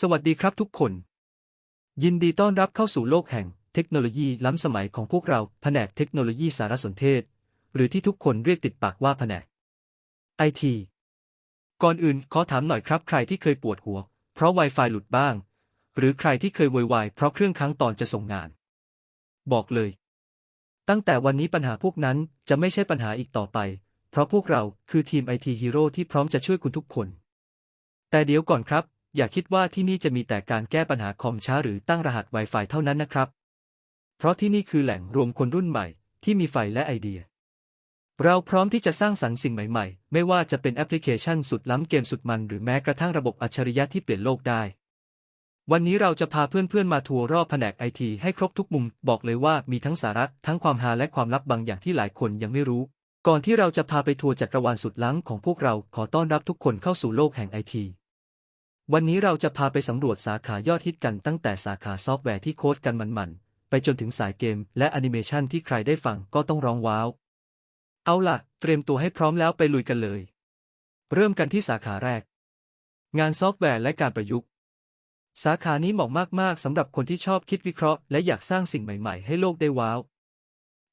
สวัสดีครับทุกคน ยินดีต้อนรับเข้าสู่โลกแห่ง เทคโนโลยีล้ำสมัยของพวกเราแผนกเทคโนโลยีสารสนเทศ หรือที่ทุกคนเรียกติดปากว่าแผนกไอทีก่อนอื่นขอถามหน่อยครับ ใครที่เคยปวดหัว เพราะ Wi-Fi หลุดบ้าง หรือใครที่เคยโวยวายเพราะเครื่องค้างตอนจะส่งงาน บอกเลย ตั้งแต่วันนี้ปัญหาพวกนั้นจะไม่ใช่ปัญหาอีกต่อไป เพราะพวกเราคือทีมไอทีฮีโร่ที่พร้อมจะช่วยคุณทุกคน แต่เดี๋ยวก่อนครับ อย่าคิดว่าที่นี่จะมีแต่การแก้ปัญหาคอมช้าหรือตั้งรหัส Wi-Fi เท่านั้นนะครับ เพราะที่นี่คือแหล่งรวมคนรุ่นใหม่ที่มีไฟและไอเดีย เราพร้อมที่จะสร้างสรรค์สิ่งใหม่ๆ ไม่ว่าจะเป็นแอปพลิเคชันสุดล้ำเกมสุดมันหรือแม้กระทั่งระบบอัจฉริยะที่เปลี่ยนโลกได้ วันนี้เราจะพาเพื่อนๆมาทัวร์รอบแผนกไอทีให้ครบทุกมุม บอกเลยว่ามีทั้งสาระทั้งความฮาและความลับบางอย่างที่หลายคนยังไม่รู้ ก่อนที่เราจะพาไปทัวร์จักรวาลสุดล้ำของพวกเราขอต้อนรับทุกคนเข้าสู่โลกแห่งไอที วันนี้เราจะพาไปสำรวจสาขายอดฮิตกันตั้งแต่สาขาซอฟต์แวร์ที่โค้ดกันมันๆ ไปจนถึงสายเกมและแอนิเมชันที่ใครได้ฟังก็ต้องร้องว้าว เอาล่ะ เตรียมตัวให้พร้อมแล้วไปลุยกันเลย เริ่มกันที่สาขาแรก งานซอฟต์แวร์และการประยุกต์ สาขานี้เหมาะมากๆสำหรับคนที่ชอบคิดวิเคราะห์และอยากสร้างสิ่งใหม่ๆ ให้โลกได้ว้าว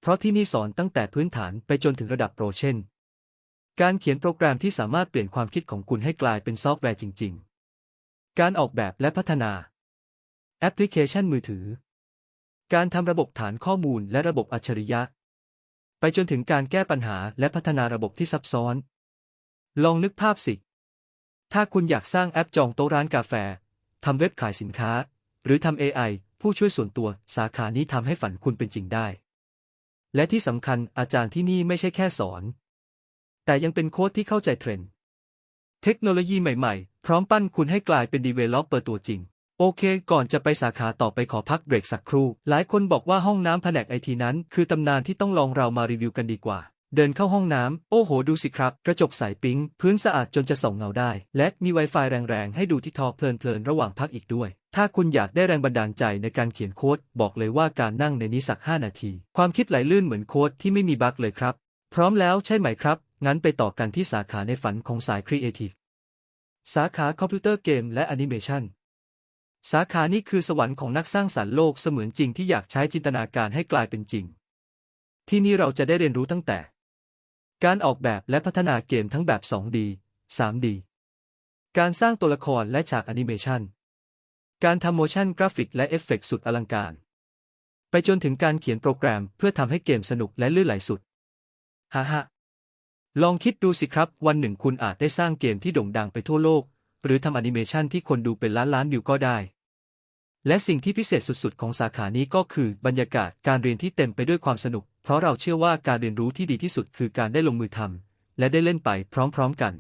เพราะที่นี่สอนตั้งแต่พื้นฐานไปจนถึงระดับโปรเช่น การเขียนโปรแกรมที่สามารถเปลี่ยนความคิดของคุณให้กลายเป็นซอฟต์แวร์จริง ๆ การออกแบบและพัฒนา แอปพลิเคชันมือถือ การทำระบบฐานข้อมูลและระบบอัจฉริยะ ไปจนถึงการแก้ปัญหาและพัฒนาระบบที่ซับซ้อน ลองนึกภาพสิ ถ้าคุณอยากสร้างแอปจองโต๊ะร้านกาแฟ ทำเว็บขายสินค้า หรือทำ AI ผู้ช่วยส่วนตัวสาขานี้ทำให้ฝันคุณเป็นจริงได้ และที่สำคัญอาจารย์ที่นี่ไม่ใช่แค่สอน แต่ยังเป็นโค้ดที่เข้าใจเทรนด์ เทคโนโลยีใหม่ ๆ พร้อมปั้นคุณให้กลายเป็น Developer ตัวจริง โอเค ก่อนจะไปสาขาต่อไปขอพักเบรกสักครู่ หลายคนบอกว่าห้องน้ำแผนกไอทีนั้น คือตำนานที่ต้องลองเรามารีวิวกันดีกว่า เดินเข้าห้องน้ำ โอ้โห ดูสิครับ กระจกใสปิ๊ง พื้นสะอาดจนจะส่องเงาได้ และมี Wi-Fi แรงๆ ให้ดูที่ทอเพลินๆ ระหว่างพักอีกด้วย ถ้าคุณอยากได้แรงบันดาลใจในการเขียนโค้ด บอกเลยว่าการนั่งในนี้สัก 5 นาที ความคิดไหลลื่นเหมือนโค้ดที่ไม่มีบั๊กเลยครับ พร้อมแล้วใช่ไหมครับ งั้นไปต่อกันที่สาขาในฝันของสายครีเอทีฟ สาขาคอมพิวเตอร์เกมและแอนิเมชันสาขานี้คือสวรรค์ของนักสร้างสรรค์โลกเสมือนจริงที่อยากใช้จินตนาการให้กลายเป็นจริง ที่นี่เราจะได้เรียนรู้ตั้งแต่ การออกแบบและพัฒนาเกมทั้งแบบ 2D 3D การสร้างตัวละครและฉากแอนิเมชันการทำโมชั่นกราฟิกและเอฟเฟกต์สุดอลังการ ไปจนถึงการเขียนโปรแกรมเพื่อทำให้เกมสนุกและลื่นไหลสุดฮ่าฮ่า ลองคิดดูสิครับ วันหนึ่งคุณอาจได้สร้างเกมที่โด่งดังไปทั่วโลก หรือทำแอนิเมชันที่คนดูเป็นล้านล้านวิวก็ได้ และสิ่งที่พิเศษสุดๆ ของสาขานี้ก็คือบรรยากาศการเรียนที่เต็มไปด้วยความสนุก เพราะเราเชื่อว่าการเรียนรู้ที่ดีที่สุดคือการได้ลงมือทำและได้เล่นไปพร้อม ๆ กัน